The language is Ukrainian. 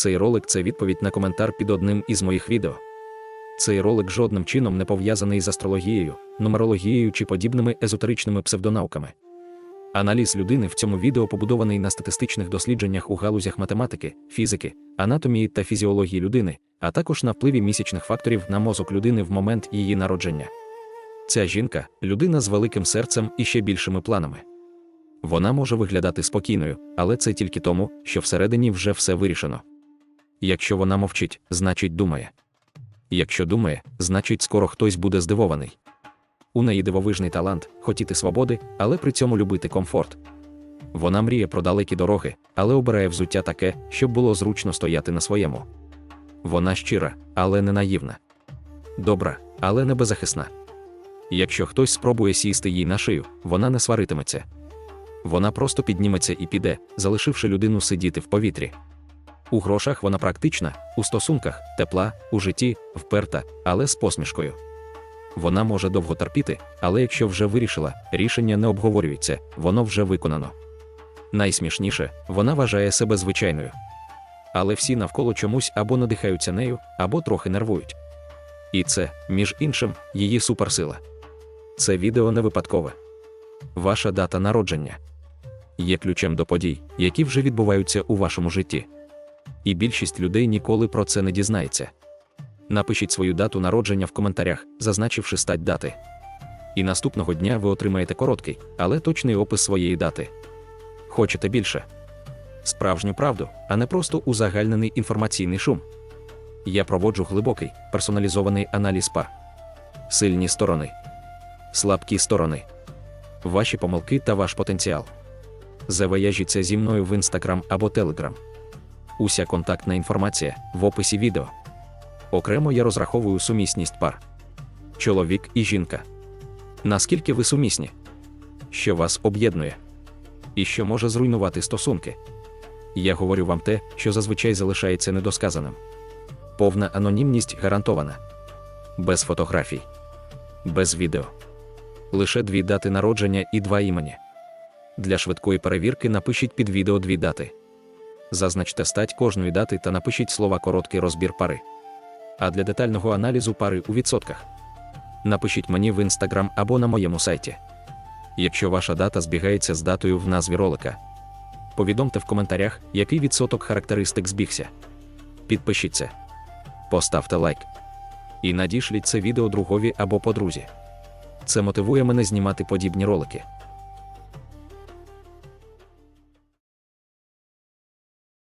Цей ролик це відповідь на коментар під одним із моїх відео. Цей ролик жодним чином не пов'язаний з астрологією, нумерологією чи подібними езотеричними псевдонауками. Аналіз людини в цьому відео побудований на статистичних дослідженнях у галузях математики, фізики, анатомії та фізіології людини, а також на впливі місячних факторів на мозок людини в момент її народження. Ця жінка людина з великим серцем і ще більшими планами. Вона може виглядати спокійною, але це тільки тому, що всередині вже все вирішено. Якщо вона мовчить, значить думає. Якщо думає, значить скоро хтось буде здивований. У неї дивовижний талант хотіти свободи, але при цьому любити комфорт. Вона мріє про далекі дороги, але обирає взуття таке, щоб було зручно стояти на своєму. Вона щира, але не наївна. Добра, але не беззахисна. Якщо хтось спробує сісти їй на шию, вона не сваритиметься. Вона просто підніметься і піде, залишивши людину сидіти в повітрі. У грошах вона практична, у стосунках тепла, у житті вперта, але з посмішкою. Вона може довго терпіти, але якщо вже вирішила, рішення не обговорюється, воно вже виконано. Найсмішніше, вона вважає себе звичайною. Але всі навколо чомусь або надихаються нею, або трохи нервують. І це, між іншим, її суперсила. Це відео не випадкове. Ваша дата народження є ключем до подій, які вже відбуваються у вашому житті. І більшість людей ніколи про це не дізнається. Напишіть свою дату народження в коментарях, зазначивши стать дати. І наступного дня ви отримаєте короткий, але точний опис своєї дати. Хочете більше? Справжню правду, а не просто узагальнений інформаційний шум. Я проводжу глибокий, персоналізований аналіз пар. Сильні сторони, слабкі сторони, ваші помилки та ваш потенціал. Завияжіться зі мною в інстаграм або телеграм. Уся контактна інформація в описі відео. Окремо я розраховую сумісність пар. Чоловік і жінка. Наскільки ви сумісні? Що вас об'єднує? І що може зруйнувати стосунки? Я говорю вам те, що зазвичай залишається недосказаним. Повна анонімність гарантована. Без фотографій, без відео. Лише дві дати народження і два імені. Для швидкої перевірки напишіть під відео дві дати. Зазначте стать кожної дати та напишіть слова короткий розбір пари. А для детального аналізу пари у відсотках напишіть мені в інстаграм або на моєму сайті. Якщо ваша дата збігається з датою в назві ролика, повідомте в коментарях, який відсоток характеристик збігся. Підпишіться, поставте лайк і надішліть це відео другові або подрузі. Це мотивує мене знімати подібні ролики.